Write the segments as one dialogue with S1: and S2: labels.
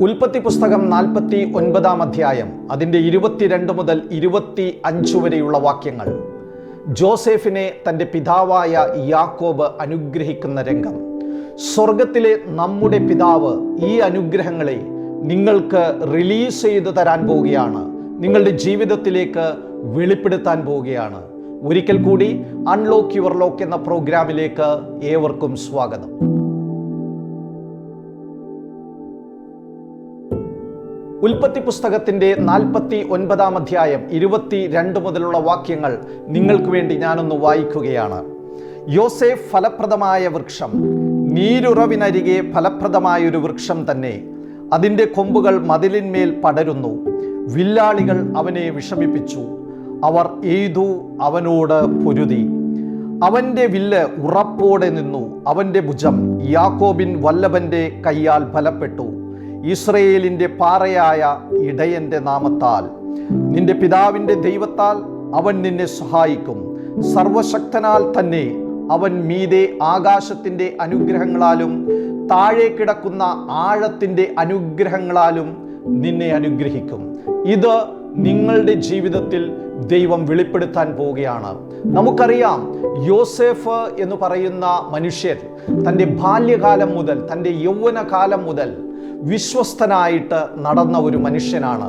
S1: ഉൽപ്പത്തി പുസ്തകം നാൽപ്പത്തി ഒൻപതാം അധ്യായം അതിന്റെ ഇരുപത്തിരണ്ട് മുതൽ ഇരുപത്തി അഞ്ച് വരെയുള്ള വാക്യങ്ങൾ. ജോസെഫിനെ തന്റെ പിതാവായ യാക്കോബ് അനുഗ്രഹിക്കുന്ന രംഗം. സ്വർഗത്തിലെ നമ്മുടെ പിതാവ് ഈ അനുഗ്രഹങ്ങളെ നിങ്ങൾക്ക് റിലീസ് ചെയ്തു തരാൻ പോവുകയാണ്. നിങ്ങളുടെ ജീവിതത്തിലേക്ക് വെളിപ്പെടുത്താൻ പോവുകയാണ്. ഒരിക്കൽ കൂടി അൺലോക്ക് യുവർ ലോക്ക് എന്ന പ്രോഗ്രാമിലേക്ക് ഏവർക്കും സ്വാഗതം. ഉൽപ്പത്തി പുസ്തകത്തിന്റെ നാൽപ്പത്തി ഒൻപതാം അധ്യായം ഇരുപത്തി രണ്ട് മുതലുള്ള വാക്യങ്ങൾ നിങ്ങൾക്ക് വേണ്ടി ഞാനൊന്ന് വായിക്കുകയാണ്. യോസേഫ് ഫലപ്രദമായ വൃക്ഷം നീരുറവിനരികെ ഫലപ്രദമായൊരു വൃക്ഷം തന്നെ. അതിന്റെ കൊമ്പുകൾ മതിലിന്മേൽ പടരുന്നു. വില്ലാളികൾ അവനെ വിഷമിപ്പിച്ചു. അവർ എയ്തു അവനോട് പൊരുതി. അവന്റെ വില്ല് ഉറപ്പോടെ നിന്നു. അവന്റെ ഭുജം യാക്കോബിൻ വല്ലഭന്റെ കയ്യാൽ ഫലപ്പെട്ടു. ഇസ്രയേലിന്റെ പാറയായ ഇടയന്റെ നാമത്താൽ. നിന്റെ പിതാവിന്റെ ദൈവത്താൽ അവൻ നിന്നെ സഹായിക്കും. സർവശക്തനാൽ തന്നെ അവൻ മീതെ ആകാശത്തിന്റെ അനുഗ്രഹങ്ങളാലും താഴെ കിടക്കുന്ന ആഴത്തിന്റെ അനുഗ്രഹങ്ങളാലും നിന്നെ അനുഗ്രഹിക്കും. ഇത് നിങ്ങളുടെ ജീവിതത്തിൽ ദൈവം വെളിപ്പെടുത്താൻ പോവുകയാണ്. നമുക്കറിയാം യോസെഫ് എന്ന് പറയുന്ന മനുഷ്യൻ തന്റെ ബാല്യകാലം മുതൽ തന്റെ യൗവനകാലം മുതൽ വിശ്വസ്തനായിട്ട് നടന്ന ഒരു മനുഷ്യനാണ്.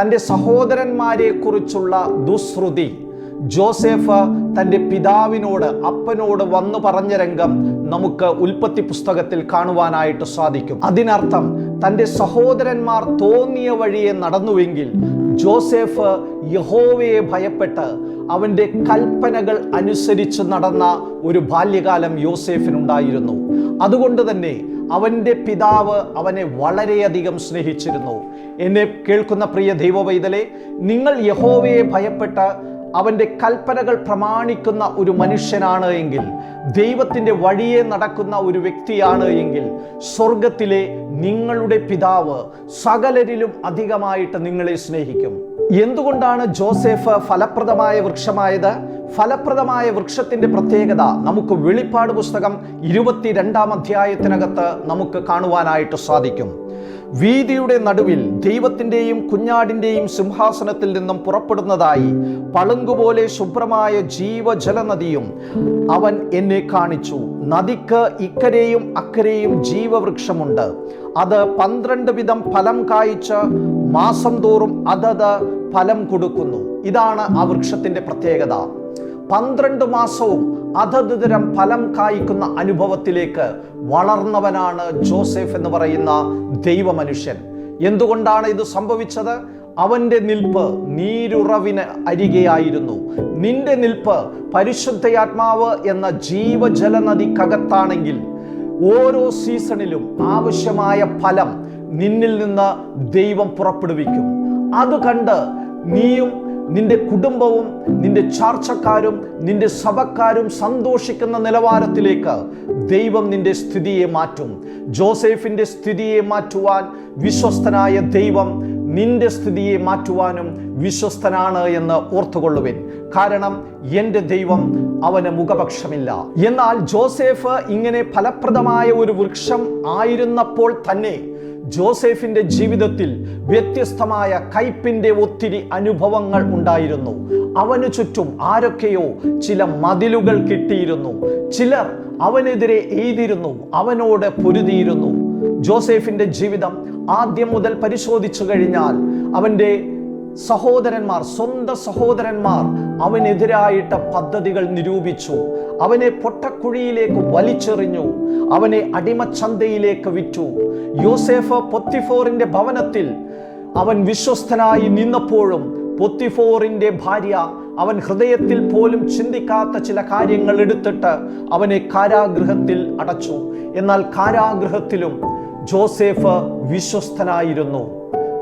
S1: തന്റെ സഹോദരന്മാരെക്കുറിച്ചുള്ള ദുശ്രുതി ജോസഫ് തന്റെ പിതാവിനോട് അപ്പനോട് വന്നു പറഞ്ഞ രംഗം നമുക്ക് ഉൽപ്പത്തി പുസ്തകത്തിൽ കാണുവാനായിട്ട് സാധിക്കും. അതിനർത്ഥം തന്റെ സഹോദരന്മാർ തോന്നിയ വഴിയെ നടന്നുവെങ്കിൽ ജോസഫ് യഹോവയെ ഭയപ്പെട്ട് അവന്റെ കൽപ്പനകൾ അനുസരിച്ച് നടന്ന ഒരു ബാല്യകാലം യോസേഫിനുണ്ടായിരുന്നു. അതുകൊണ്ട് തന്നെ അവന്റെ പിതാവ് അവനെ വളരെയധികം സ്നേഹിച്ചിരുന്നു. എന്നെ കേൾക്കുന്ന പ്രിയ ദൈവവൈതലെ നിങ്ങൾ യഹോവയെ ഭയപ്പെട്ട് അവന്റെ കൽപ്പനകൾ പ്രമാണിക്കുന്ന ഒരു മനുഷ്യനാണ് എങ്കിൽ ദൈവത്തിന്റെ വഴിയെ നടക്കുന്ന ഒരു വ്യക്തിയാണ് എങ്കിൽ സ്വർഗത്തിലെ നിങ്ങളുടെ പിതാവ് സകലരിലും അധികമായിട്ട് നിങ്ങളെ സ്നേഹിക്കും. എന്തുകൊണ്ടാണ് ജോസഫ് ഫലപ്രദമായ വൃക്ഷമായത്? ഫലപ്രദമായ വൃക്ഷത്തിന്റെ പ്രത്യേകത നമുക്ക് വെളിപ്പാട് പുസ്തകം ഇരുപത്തിരണ്ടാം അധ്യായത്തിനകത്ത് നമുക്ക് കാണുവാനായിട്ട് സാധിക്കും. വീതിയുടെ നടുവിൽ ദൈവത്തിന്റെയും കുഞ്ഞാടിന്റെയും സിംഹാസനത്തിൽ നിന്നും പുറപ്പെടുന്നതായി പളുങ്കുപോലെ ശുഭ്രമായ ജീവജലനദിയും അവൻ എന്നെ കാണിച്ചു. നദിക്ക് ഇക്കരെയും അക്കരെയും ജീവവൃക്ഷമുണ്ട്. അത് പന്ത്രണ്ട് വിധം ഫലം കായ്ച്ച് മാസം തോറും അതത് ഫലം കൊടുക്കുന്നു. ഇതാണ് ആ വൃക്ഷത്തിന്റെ പ്രത്യേകത. പന്ത്രണ്ട് മാസവും അതത് തരം ഫലം കായ്ക്കുന്ന അനുഭവത്തിലേക്ക് വളർന്നവനാണ് ജോസഫ് എന്ന് പറയുന്ന ദൈവമനുഷ്യൻ. എന്തുകൊണ്ടാണ് ഇത് സംഭവിച്ചത്? അവന്റെ നിൽപ്പ് നീരുറവിന് അരികെയായിരുന്നു. നിന്റെ നിൽപ്പ് പരിശുദ്ധയാത്മാവ് എന്ന ജീവജല നദിക്കകത്താണെങ്കിൽ ഓരോ സീസണിലും ആവശ്യമായ ഫലം നിന്നിൽ നിന്ന് ദൈവം പുറപ്പെടുവിക്കും. അത് കണ്ട് നീയും നിന്റെ കുടുംബവും നിന്റെ ചാർച്ചക്കാരും നിന്റെ സഭക്കാരും സന്തോഷിക്കുന്ന നിലവാരത്തിലേക്ക് ദൈവം നിന്റെ സ്ഥിതിയെ മാറ്റും. ജോസഫിന്റെ സ്ഥിതിയെ മാറ്റുവാൻ വിശ്വസ്തനായ ദൈവം നിന്റെ സ്ഥിതിയെ മാറ്റുവാനും വിശ്വസ്തനാണ് എന്ന് ഓർത്തുകൊള്ളുവിൻ. കാരണം എന്റെ ദൈവം അവന് മുഖപക്ഷമില്ല. എന്നാൽ ജോസേഫ് ഇങ്ങനെ ഫലപ്രദമായ ഒരു വൃക്ഷം ആയിരുന്നപ്പോൾ തന്നെ ജോസഫിന്റെ ജീവിതത്തിൽ വ്യത്യസ്തമായ കയ്പിന്റെ ഒത്തിരി അനുഭവങ്ങൾ ഉണ്ടായിരുന്നു. അവനു ചുറ്റും ആരൊക്കെയോ ചില മതിലുകൾ കിട്ടിയിരുന്നു. ചിലർ അവനെതിരെ എഴുതിയിരുന്നു അവനോട് പൊരുതിയിരുന്നു. ജോസഫിന്റെ ജീവിതം ആദ്യം മുതൽ പരിശോധിച്ചു കഴിഞ്ഞാൽ അവന്റെ സഹോദരന്മാർ സ്വന്തം സഹോദരന്മാർ അവനെതിരായിട്ട പദ്ധതികൾ നിരൂപിച്ചു. അവനെ പൊട്ടക്കുഴിയിലേക്ക് വലിച്ചെറിഞ്ഞു. അവനെ അടിമച്ചന്തയിലേക്ക് വിറ്റു. യോസേഫ് പൊത്തിഫോറിന്റെ ഭവനത്തിൽ അവൻ വിശ്വസ്തനായി നിന്നപ്പോഴും പൊത്തിഫോറിന്റെ ഭാര്യ അവൻ ഹൃദയത്തിൽ പോലും ചിന്തിക്കാത്ത ചില കാര്യങ്ങൾ എടുത്തിട്ട് അവനെ കാരാഗൃഹത്തിൽ അടച്ചു. എന്നാൽ കാരാഗൃഹത്തിലും ജോസേഫ് വിശ്വസ്തനായിരുന്നു.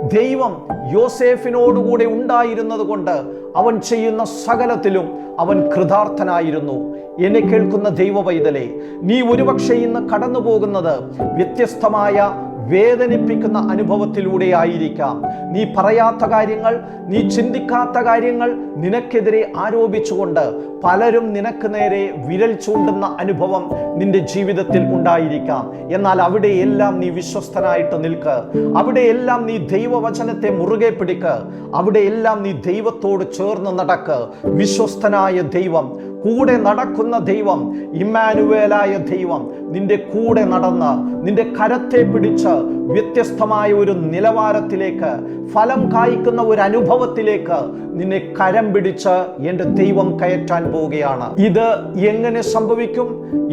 S1: ദൈവം യോസേഫിനോടുകൂടെ ഉണ്ടായിരുന്നത് കൊണ്ട് അവൻ ചെയ്യുന്ന സകലത്തിലും അവൻ കൃതാർത്ഥനായിരുന്നു. എന്നെ കേൾക്കുന്ന ദൈവ പൈതലെ നീ ഒരുപക്ഷെ ഇന്ന് കടന്നു പോകുന്നത് വ്യത്യസ്തമായ വേദനിപ്പിക്കുന്ന അനുഭവത്തിലൂടെ ആയിരിക്കാം നീ പറയാത്ത കാര്യങ്ങൾ നീ ചിന്തിക്കാത്ത കാര്യങ്ങൾ നിനക്കെതിരെ ആരോപിച്ചുകൊണ്ട് പലരും നിനക്ക് നേരെ വിരൽ ചൂണ്ടുന്ന അനുഭവം നിന്റെ ജീവിതത്തിൽ ഉണ്ടായിരിക്കാം. എന്നാൽ അവിടെയെല്ലാം നീ വിശ്വസ്തനായിട്ട് നിൽക്ക്. അവിടെയെല്ലാം നീ ദൈവവചനത്തെ മുറുകെ പിടിക്ക്. അവിടെയെല്ലാം നീ ദൈവത്തോട് ചേർന്ന് നടക്ക്. വിശ്വസ്തനായ ദൈവം കൂടെ നടക്കുന്ന ദൈവം ഇമ്മാനുവേലായ ദൈവം നിന്റെ കൂടെ നടന്ന് നിന്റെ കരത്തെ പിടിച്ച് വ്യത്യസ്തമായ ഒരു നിലവാരത്തിലേക്ക് ഫലം കായ്ക്കുന്ന ഒരു അനുഭവത്തിലേക്ക് നിന്നെ കരം പിടിച്ച് എന്റെ ദൈവം കയറ്റാൻ പോവുകയാണ്. ഇത് എങ്ങനെ സംഭവിക്കും?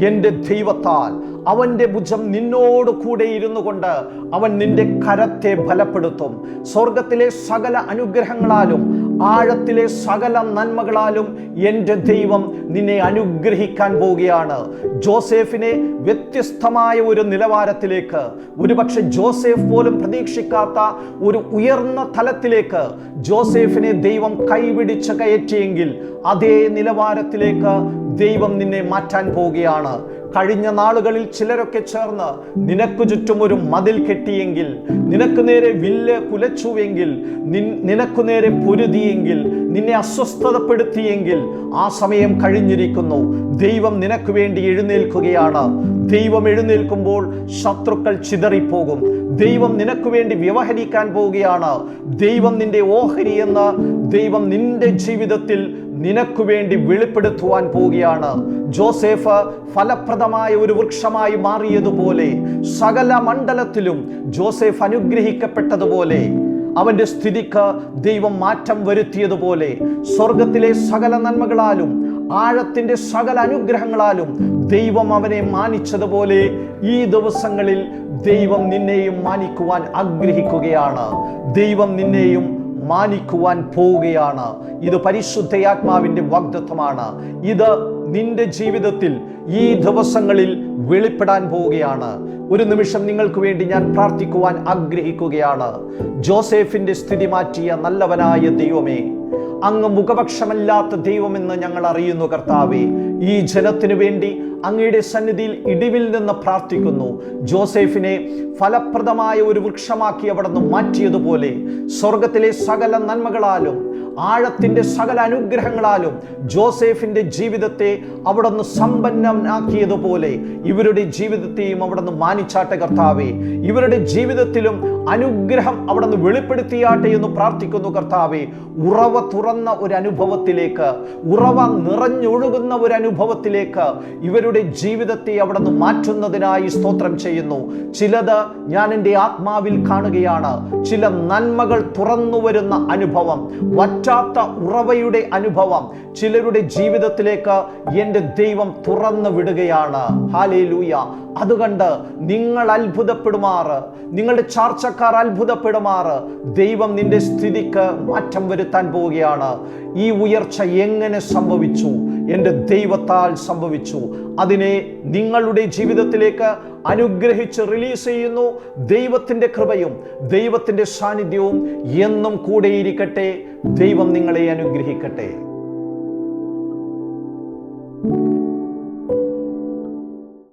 S1: എന്റെ ദൈവത്താൽ. അവന്റെ ഭുജം നിന്നോട് കൂടെ ഇരുന്നു കൊണ്ട് അവൻ നിന്റെ കരത്തെ ബലപ്പെടുത്തും. സ്വർഗത്തിലെ സകല അനുഗ്രഹങ്ങളാലും ആഴത്തിലെ സകല നന്മകളാലും എന്റെ ദൈവം നിന്നെ അനുഗ്രഹിക്കാൻ പോവുകയാണ്. ജോസേഫിനെ വ്യത്യസ്തമായ ഒരു നിലവാരത്തിലേക്ക് ഒരുപക്ഷെ ജോസേഫ് പോലും പ്രതീക്ഷിക്കാത്ത ഒരു ഉയർന്ന തലത്തിലേക്ക് ജോസേഫിനെ ദൈവം കൈപിടിച്ച് കയറ്റിയെങ്കിൽ അതേ നിലവാരത്തിലേക്ക് ദൈവം നിന്നെ മാറ്റാൻ പോവുകയാണ്. കഴിഞ്ഞ നാളുകളിൽ ചിലരൊക്കെ ചേർന്ന് നിനക്ക് ചുറ്റും ഒരു മതിൽ കെട്ടിയെങ്കിൽ നിനക്ക് നേരെ വില്ല് കുലച്ചുവെങ്കിൽ നിനക്ക് നേരെ പൊരുതിയെങ്കിൽ നിന്നെ അസ്വസ്ഥതപ്പെടുത്തിയെങ്കിൽ ആ സമയം കഴിഞ്ഞിരിക്കുന്നു. ദൈവം നിനക്ക് വേണ്ടി എഴുന്നേൽക്കുകയാണ്. ദൈവം എഴുന്നേൽക്കുമ്പോൾ ശത്രുക്കൾ ചിതറിപ്പോകും. ദൈവം നിനക്ക് വേണ്ടി വ്യവഹരിക്കാൻ പോവുകയാണ്. ദൈവം നിന്റെ ഓഹരി എന്ന് ദൈവം നിന്റെ ജീവിതത്തിൽ നിനക്ക് വേണ്ടി വെളിപ്പെടുത്തുവാൻ പോവുകയാണ്. ജോസേഫ് ഫലപ്രദമായ ഒരു വൃക്ഷമായി മാറിയതുപോലെ സകല മണ്ഡലത്തിലും ജോസേഫ് അനുഗ്രഹിക്കപ്പെട്ടതുപോലെ അവന്റെ സ്ഥിതിക്ക് ദൈവം മാറ്റം വരുത്തിയതുപോലെ സ്വർഗത്തിലെ സകല നന്മകളാലും ആഴത്തിന്റെ സകല അനുഗ്രഹങ്ങളാലും ദൈവം അവനെ മാനിച്ചതുപോലെ ഈ ദിവസങ്ങളിൽ ദൈവം നിന്നെയും മാനിക്കുവാൻ ആഗ്രഹിക്കുകയാണ്. ദൈവം നിന്നെയും മാനിക്കുവാൻ പോവുകയാണ്. ഇത് പരിശുദ്ധയാത്മാവിന്റെ വാഗ്ദത്വമാണ് ഇത് നിന്റെ ജീവിതത്തിൽ ഈ ദിവസങ്ങളിൽ വെളിപ്പെടാൻ പോവുകയാണ്. ഒരു നിമിഷം നിങ്ങൾക്ക് വേണ്ടി ഞാൻ പ്രാർത്ഥിക്കുവാൻ ആഗ്രഹിക്കുകയാണ്. ജോസഫിന്റെ സ്ഥിതി മാറ്റിയ നല്ലവനായ ദൈവമേ അങ്ങ് മുഖപക്ഷമല്ലാത്ത ദൈവമെന്ന് ഞങ്ങൾ അറിയുന്നു കർത്താവെ. ഈ ജനത്തിനു വേണ്ടി അങ്ങയുടെ സന്നിധിയിൽ ഇടിവിൽ നിന്ന് പ്രാർത്ഥിക്കുന്നു. ജോസഫിനെ ഫലപ്രദമായ ഒരു വൃക്ഷമാക്കി അവിടെ നിന്ന് മാറ്റിയതുപോലെ സ്വർഗത്തിലെ സകല നന്മകളാലും ആഴത്തിന്റെ സകല അനുഗ്രഹങ്ങളാലും ജോസേഫിന്റെ ജീവിതത്തെ അവിടെ നിന്ന് സമ്പന്നനാക്കിയതുപോലെ ഇവരുടെ ജീവിതത്തെയും അവിടെ നിന്ന് മാനിച്ചാട്ടെ കർത്താവേ. ഇവരുടെ ജീവിതത്തിലും അനുഗ്രഹം അവിടെ നിന്ന് വെളിപ്പെടുത്തിയാട്ടെ എന്ന് പ്രാർത്ഥിക്കുന്നു കർത്താവേ. ഉറവ തുറന്ന ഒരു അനുഭവത്തിലേക്ക് ഉറവ നിറഞ്ഞൊഴുകുന്ന ഒരു അനുഭവത്തിലേക്ക് ഇവരുടെ ജീവിതത്തെ അവിടെ നിന്ന് മാറ്റുന്നതിനായി സ്തോത്രം ചെയ്യുന്നു. ചിലത് ഞാൻ എന്റെ ആത്മാവിൽ കാണുകയാണ്. ചില നന്മകൾ തുറന്നു വരുന്ന അനുഭവം വറ്റാത്ത ഉറവയുടെ അനുഭവം ചിലരുടെ ജീവിതത്തിലേക്ക് എന്റെ ദൈവം തുറന്നു വിടുകയാണ്. ഹാലേലൂയ അതുകണ്ട് നിങ്ങൾ അത്ഭുതപ്പെടുമാറ് നിങ്ങളുടെ ചാർച്ചക്കാർ അത്ഭുതപ്പെടുമാറ് ദൈവം നിന്റെ സ്ഥിതിക്ക് മാറ്റം വരുത്താൻ പോവുകയാണ്. ഈ ഉയർച്ച എങ്ങനെ സംഭവിച്ചു? എന്റെ ദൈവത്താൽ സംഭവിച്ചു. അതിനെ നിങ്ങളുടെ ജീവിതത്തിലേക്ക് അനുഗ്രഹിച്ച് റിലീസ് ചെയ്യുന്നു ദൈവത്തിന്റെ കൃപയും ദൈവത്തിന്റെ സാന്നിധ്യവും എന്നും കൂടെയിരിക്കട്ടെ. ദൈവം നിങ്ങളെ അനുഗ്രഹിക്കട്ടെ.